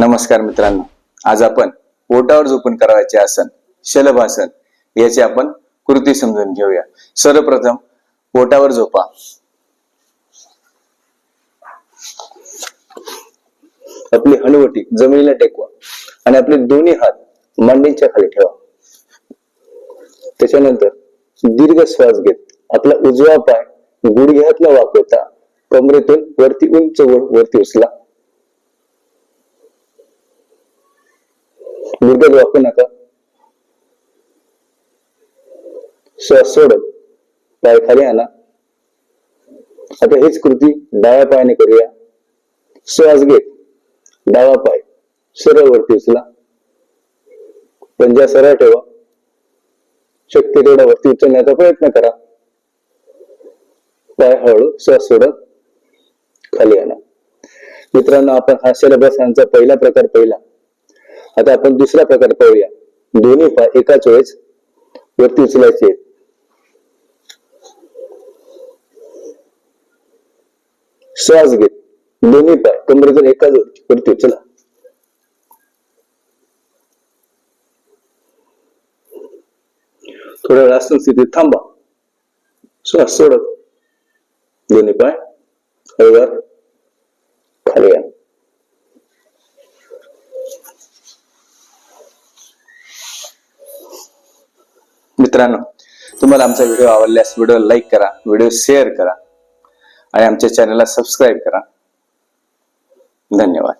नमस्कार मित्रांनो. आज आपण पोटावर झोपून करायचे आसन शलभासन याची आपण कृती समजून घेऊया. सर्वप्रथम पोटावर झोपा. आपली हनुवटी जमिनीला टेकवा आणि आपले दोन्ही हात मांडीच्या खाली ठेवा. त्याच्यानंतर दीर्घ श्वास घेत आपला उजवा पाय गुडघ्यातला वापरता कमरेतून वरती उंच वरती उचला. निर्गत वाकू नका. श्वास सोडत पाय खाली आणा. आता हीच कृती डाव्या पायाने करूया. श्वास घेत डावा पाय सरळ वरती उचला. पंजा सरळ ठेवा. शक्य तेवढा वरती उचलण्याचा प्रयत्न करा. पाय हळू श्वास सोडत खाली आणा. मित्रांनो आपण हा शलभासनाचा पहिला प्रकार पहिला. आता आपण दुसरा प्रकार पाहूया. दोन्ही पाय एकाच वेळेस वरती उचलायचे. श्वास घेत दोन्ही पाय कमरेतून एकाच वेळेस वरती उचला थोड्या वेळ आसन स्थितीत थांबा. श्वास सोडत दोन्ही पाय हळूवार खाली या मित्रांनो तुम्हाला आमचा व्हिडिओ आवडल्यास व्हिडिओ लाईक करा व्हिडिओ शेअर करा आणि आमच्या चॅनलला सबस्क्राईब करा. धन्यवाद.